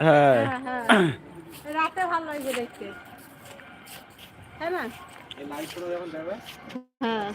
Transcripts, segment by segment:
হ্যাঁ। হ্যাঁ হ্যাঁ। রাতে ভালো লাগবে দেখতে। তাই না? এই লাইট যখন দেবে। হ্যাঁ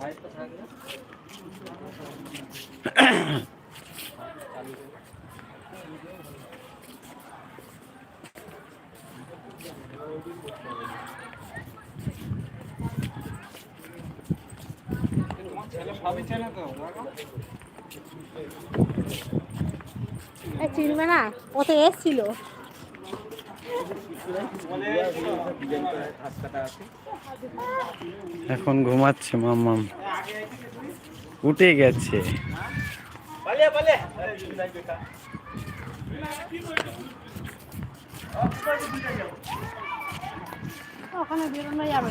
লাইটটা থাকবে তোমার ছেলে সবই চেনে তো দেখো এই চিনবে না ও তো এসছিল এখন ঘুমাচ্ছে মাম্মাম। উঠে গেছে। ওখানে বেরোনো যাবে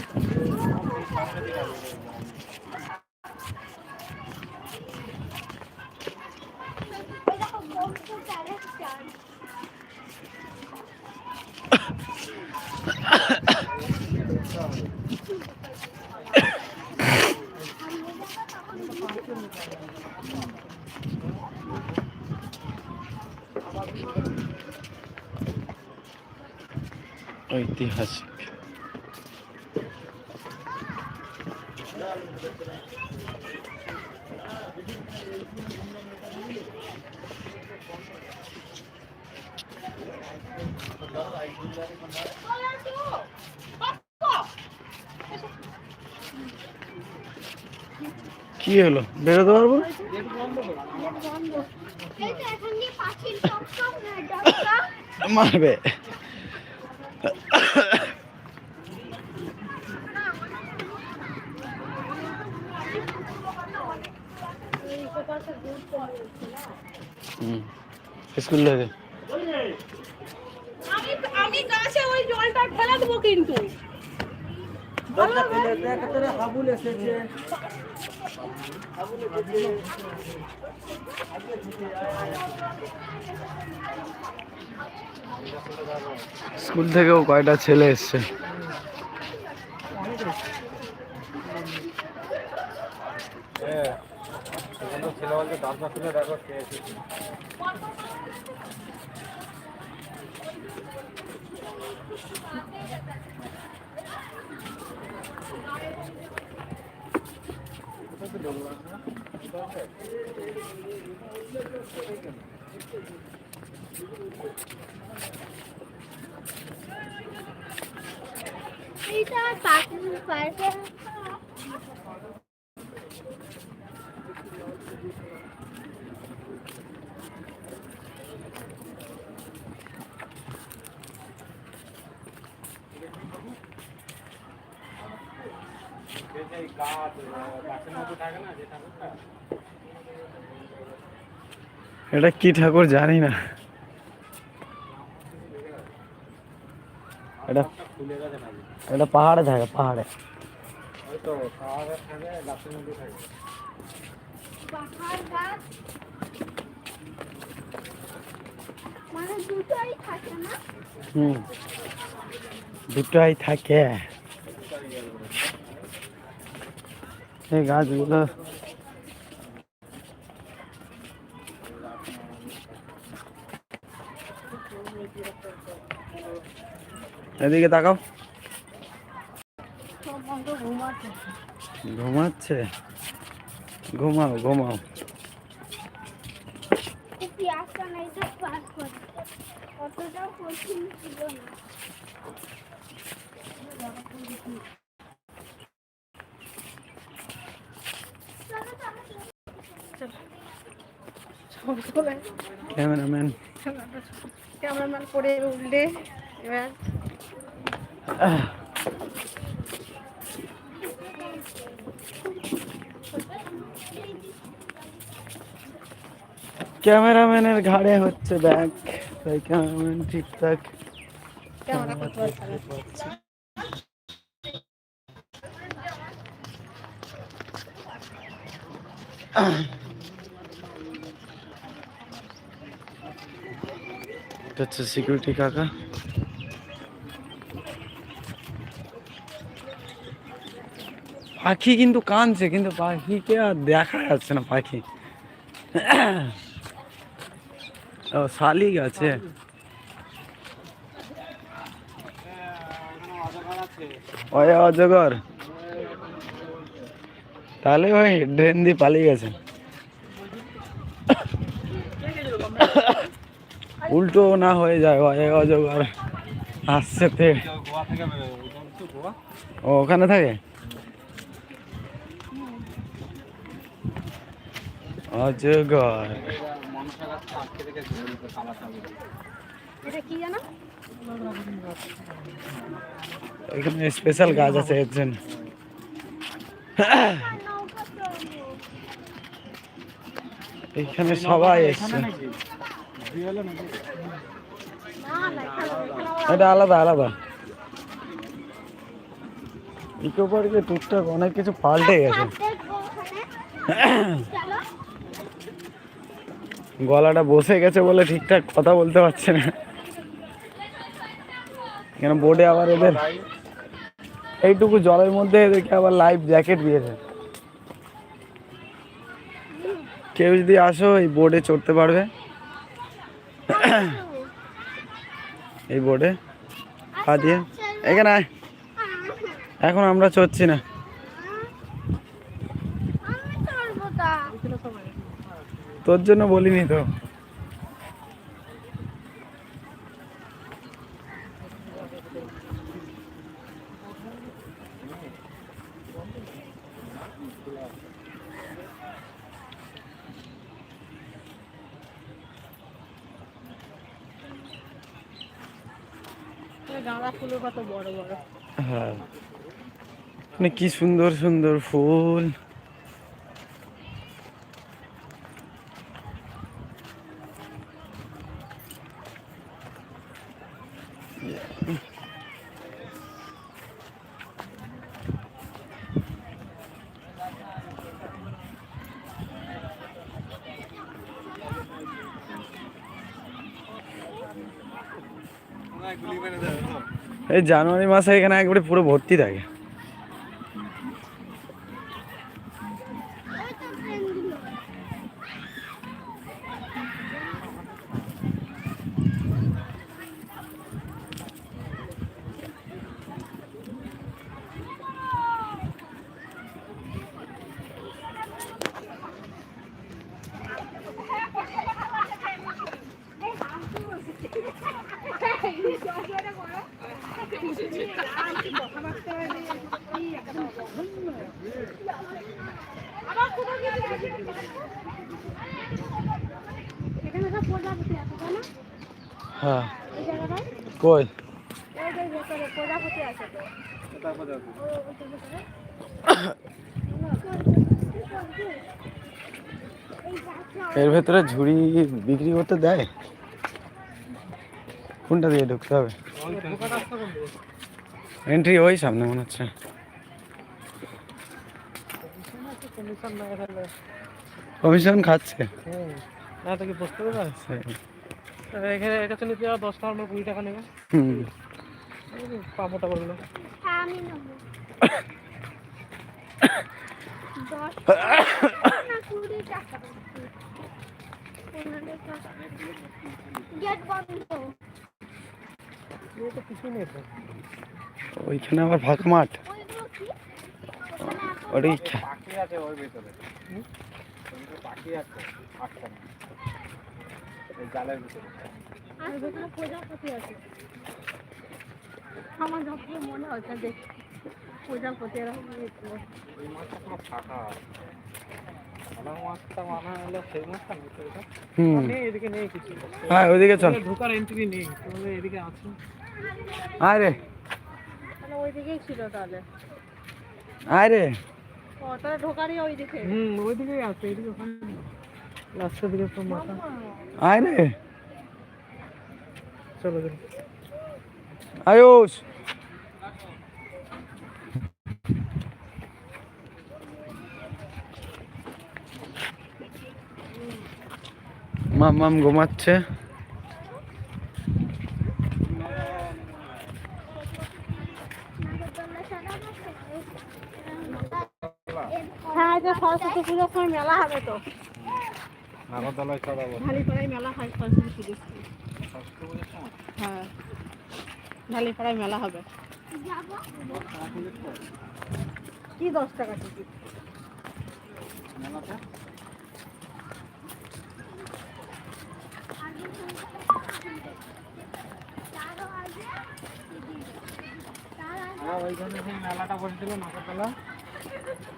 ঐতিহাসিক কি হলো? বেরোতে পারব? না? এই তো এখন দিয়ে পাখির টক টক না ডাক্তার মারবে স্কুল থেকে? আমি আমি গাছে ওই জলটা ফেলে দেবো কিন্তু। হাবুল এসেছে। স্কুল থেকেও কয়টা ছেলে এসছে হ্যাঁ সেখানে ছেলে বলছে দরজা খুলে দেখো কে এসেছে এইটা পাখির পার্কে এই গাছ গাছের মধ্যে থাকে না যে ঠাকুরটা এটা কি ঠাকুর জানি না। এটা এটা পাহাড়ে থাকে পাহাড়ে। ওই তো পাহাড়ে থাকে গাছের মধ্যে থাকে পাহাড় গাছ মানে দুটোই থাকে না হুম দুটাই থাকে এই গাছগুলো এদিকে তাকাও। ঘুমাচ্ছে। ঘুমাও ঘুমাও। কঠিন ছিল না সব চলে ক্যামেরাম্যান ক্যামেরাম্যান করে উঠলে এবার। ক্যামেরাম্যানের ঘাড়ে হচ্ছে ব্যাগ তাই ক্যামেরাম্যান ঠিকঠাক ক্যামেরা করতে পারছে না এটা হচ্ছে সিকিউরিটি কাকা। পাখি কিন্তু কানছে কিন্তু পাখিকে আর দেখা যাচ্ছে না পাখি। ও, শালিক আছে। অজগর। তাহলে ওই ড্রেন দিয়ে পালিয়ে গেছে। উল্টো না হয়ে যায় অজগর আসছে ও ওখানে থাকে? অজগর। এখানে স্পেশাল গাছ আছে এর জন্য। এখানে সবাই এসছে না না এখানে এখানে আমার এটা আলাদা আলাদা। ইকো পার্কে টুকটাক অনেক কিছু পাল্টে গেছে। ওখানে। চলো। গলাটা বসে গেছে বলে ঠিকঠাক কথা বলতে পারছে না। এখানে বোর্ডে আবার এদের এইটুকু জলের মধ্যে এদেরকে আবার লাইফ জ্যাকেট দিয়েছে। কেউ যদি আসো এই বোর্ডে চড়তে পারবে। এই বোর্ডে পা দিয়ে? এখানে। এখন আমরা চড়ছি না। তোর জন্য বলিনি তো। হ্যাঁ। মানে কি সুন্দর সুন্দর ফুল। এই জানুয়ারি মাসে এখানে একবারে পুরো ভর্তি থাকে ওই তো ট্রেনগুলো এখানে সব প্রজাপতি আছে তাই না হ্যাঁ এই জায়গাটায় কই ওই যে ভেতরে প্রজাপতি আছে তো তারপর দেখো ও ওইটার ভেতরে এই গাছটা এর ভেতরে ঝুড়ি বিক্রি করতে দেয়? কোনটা দিয়ে ঢুকতে হবে? এন্ট্রি ওই সামনে মনে হচ্ছে। কমিশন খাচ্ছে। না তো কি বুঝতে পারবে সেই। এখানে এটা তো নিতে যাওয়া দশ টাকা আমরা কুড়ি টাকা নেবে হ্যাঁ নেই তো। ওইখানে আবার ফাঁকা মাঠ। ওটাই পাখি আছে ওর ভিতরে। পাখি আছে জালের ভিতরে। আর ভেতরে প্রজাপতি আছে। আমার যখন মনে হচ্ছে প্রজাপতি এরকম ওই মাছটা পুরো ফাঁকা। হ্যাঁ ওইদিকে চল। ঢোকার এন্ট্রি নেই তাহলে এদিকে আছে। আয় রে। তাহলে ওইদিকেই ছিল তাহলে। আয় রে। ও তাহলে ঢোকারই ওইদিকে। হুম ওইদিকেই আছে এদিকে ওখানে লাস্টের দিকে মাথা। আয় রে। চলো চলো আয়ুষ। মাম মাম ঘুমাচ্ছে। হ্যাঁ সরস্বতী সময় মেলা হবে তো। নাগরদোলায় চড়াবো। ঢালিপাড়ায় মেলা হয় সরস্বতী হ্যাঁ। ঢালিপাড়ায় মেলা হবে। কি দশ টাকা টিকিট হ্যাঁ মেলাটা নাগরদোলা।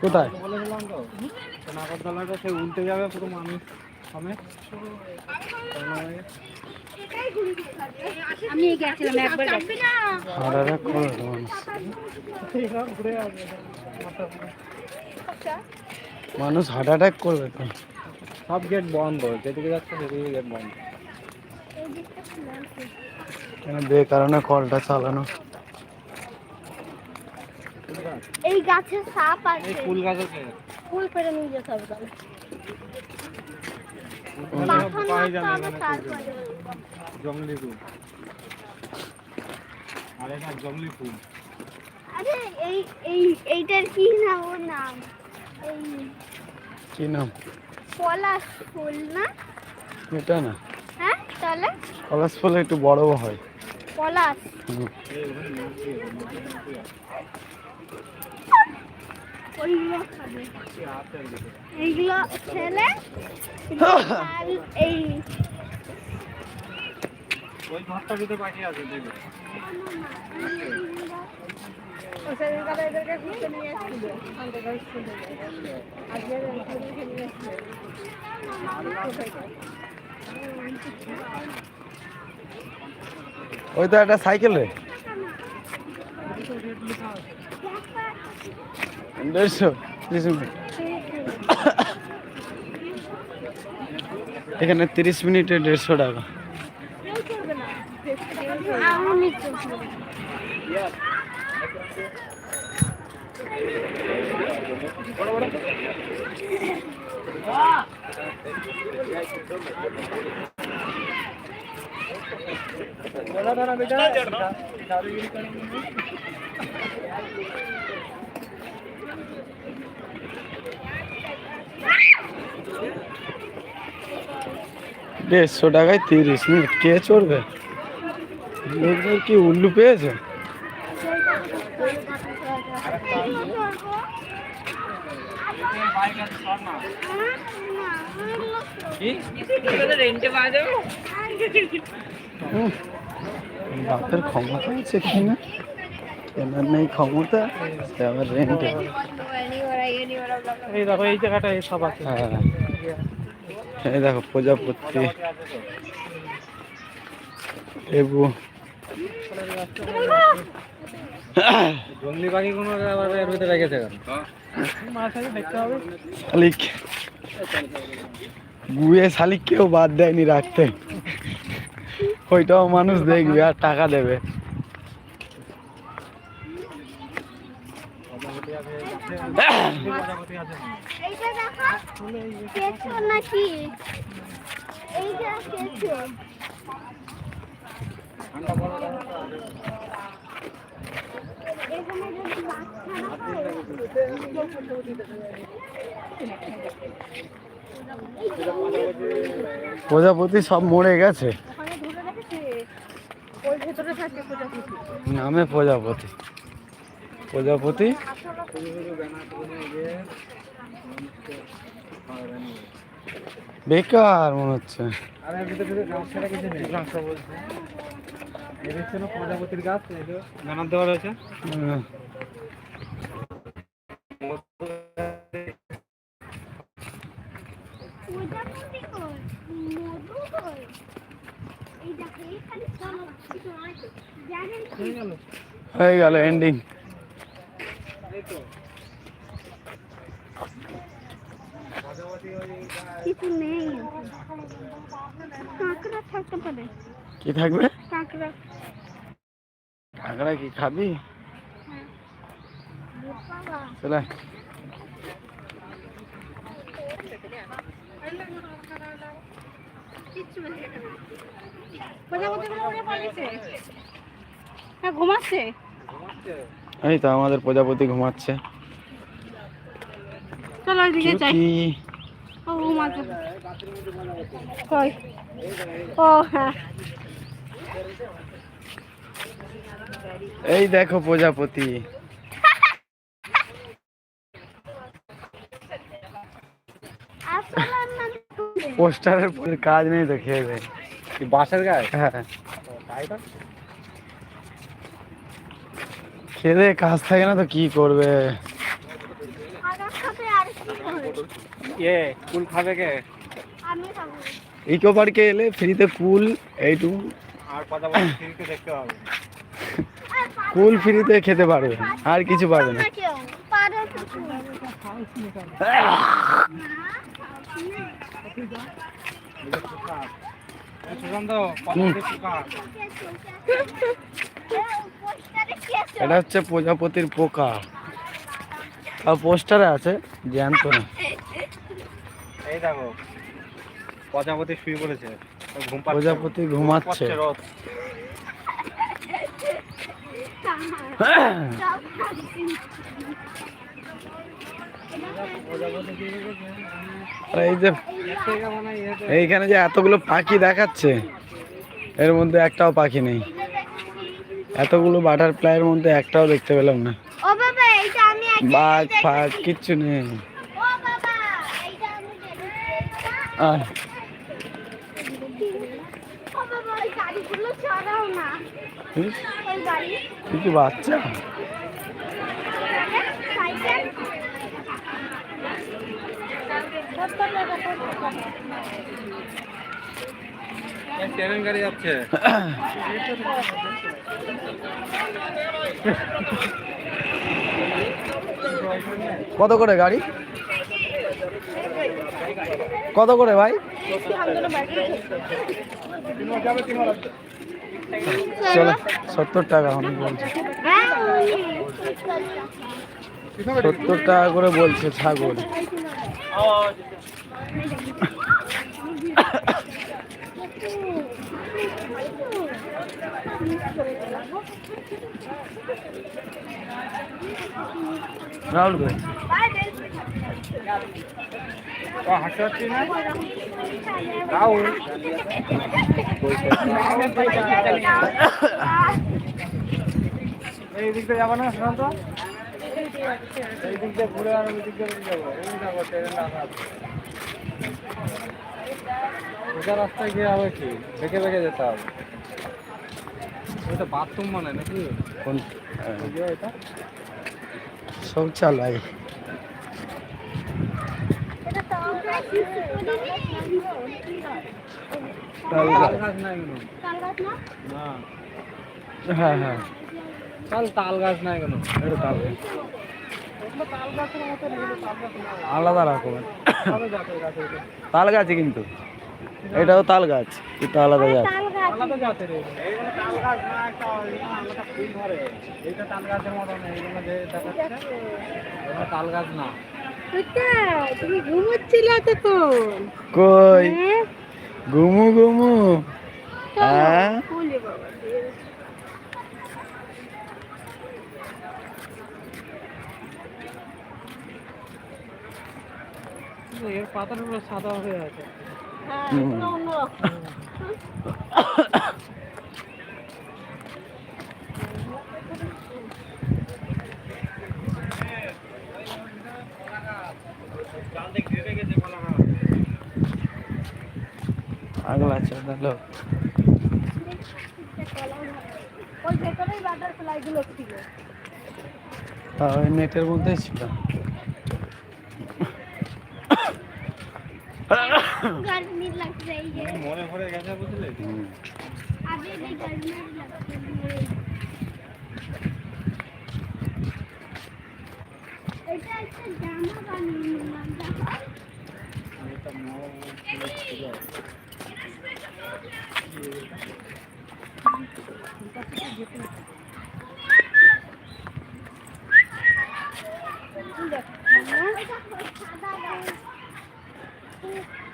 কোথায়? বলেছিলাম তো তো নাগরদোলাটা সে উল্টে যাবে পুরো মানুষ। আমি গেছিলাম একবার হার্ট অ্যাটাক করবে মানুষ হার্ট অ্যাটাক করবে তো সব গেট বন্ধ যেদিকে যাচ্ছে সেদিকে গেট বন্ধ। কেন বেকারণে কলটা চালানো? এই গাছে সাপ আছে। ফুল গাছ ফুল পেরে নিয়ে যেতে হবে তাহলে পাথর পাই মারতে যাবে হবে এখানে তারপরে জঙ্গলি ফুল আর এটা জঙ্গলি ফুল আরে এই এই এইটার কি নাম ওর নাম কি নাম পলাশ ফুল না এটা না হ্যাঁ তাহলে কলাস ফুল একটু বড় হয় পলাশ। ওইগুলো খাবে। এইগুলো এই ওই ঘরটা ভিতরে পাখি আছে দেখবে সেদিনকালে এদেরকে ঘুরতে নিয়ে এসেছিল। শান্তকার স্কুল থেকে আজকে এদেরকে নিয়ে এসেছিল। ওই তো একটা সাইকেল রে। দেড়শো তিরিশ মিনিট এখানে তিরিশ মিনিটে দেড়শো টাকা। আমি দেড়শো টাকায় তিরিশ মিনিট। কে চড়বে? লোকদের কি উল্লু পেয়েছে। বাপের ক্ষমতা আছে এখানে। কেনার নেই ক্ষমতা সে আবার রেন্টে এই দেখো এই জায়গাটা সব আছে। হ্যাঁ। এই দেখো প্রজাপতি। লেবু। জঙ্গলি পাখি কোনো এর ভিতরে রেখেছে শালিক। গুয়ে শালিক কেউ বাদ দেয়নি রাখতে। ওইটাও মানুষ দেখবে আর টাকা দেবে। আছে। প্রজাপতি সব মরে গেছে। ওখানে ধরে রেখেছে। ওই ভেতরে থাকে প্রজাপতি। নামে প্রজাপতি। প্রজাপতি বেকার মনে হচ্ছে আর এর ভিতরে গাছ ছাড়া কিছু নেই গাছ বলছে এর হচ্ছে না প্রজাপতির গাছ? এই যে দেওয়া রয়েছে। হুম। প্রজাপতি কই? মধু কই? এই দেখো, এখানে চলো, কিছু আছে। জানেন কি? হয়ে গেল হয়ে গেল এন্ডিং এই তো প্রজাপতি ওই কিছু নেই। কাঁকড়া থাকতে পারে। কি থাকবে? কাঁকড়া। কাঁকড়া কি খাবি? চলে। হ্যাঁ ঘুমাচ্ছে? এই তো আমাদের প্রজাপতি ঘুমাচ্ছে। চলো কই ও হ্যাঁ। এই দেখো প্রজাপতি। পোস্টারের কাজ নেই তো খেয়ে দে কি বাঁশের গায়ে হ্যাঁ। দে কাজ থাকে না তো কি করবে আগের সাথে আর কি হবে এ কুল খাবে কে? আমি খাব। ইকো পার্কে এলে ফ্রিতে কুল এইটুকু। আর কথা বলে ফিরকে দেখতে হবে। কুল ফ্রিতে খেতে পারবে আর কিছু পারবে না। এটা হচ্ছে প্রজাপতির পোকা। আর পোস্টারে আছে জ্যান্ত না। এই দেখো প্রজাপতি শুয়ে পড়েছে ঘুম প্রজাপতি ঘুমাচ্ছে। এই যে এইখানে যে এতগুলো পাখি দেখাচ্ছে এর মধ্যে একটাও পাখি নেই। এতগুলো বাটারফ্লাইয়ের মধ্যে একটাও দেখতে পেলাম না। ও বাবা এইটা আমি আগে বাঘ ফাঘ কিচ্ছু নেই ও বাবা এইটা আমি দেখেছি আর কি? বাচ্চা? ট্রেন গাড়ি যাচ্ছে। কত করে গাড়ি? কত করে ভাই? চলো সত্তর টাকা বলছি। সত্তর টাকা করে বলছে ছাগল। রাহুল ভাই। এই দিক যাব না এই দিক দিয়ে ঘুরে ওই দিক দিয়ে যাব রাস্তায় গিয়ে হবে কি বেঁকে বেঁকে যেতে হবে বাথরুম মানে নাকি কোন এটা সব চাল ভাই এটা তো আমরা শিশু করিনি তাল তাল গাছ। গাছ নাই কেন তাল গাছ না না তাল তাল গাছ নাই কেন তাল গাছ। আলাদা রকমের তাল গাছ কিন্তু এটাও তাল গাছ এটা আলাদা গাছ তাল গাছ না তুমি ঘুমোচ্ছিলে এতক্ষণ। কই? হ্যাঁ? ঘুমু ঘুমু। হ্যাঁ? এর পাতাগুলো সাদা হয়ে আছে। ভালো ওই ছিল ওই নেটের মধ্যেই ছিল। Thank লাগছে গেছে বুঝলে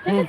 হুম।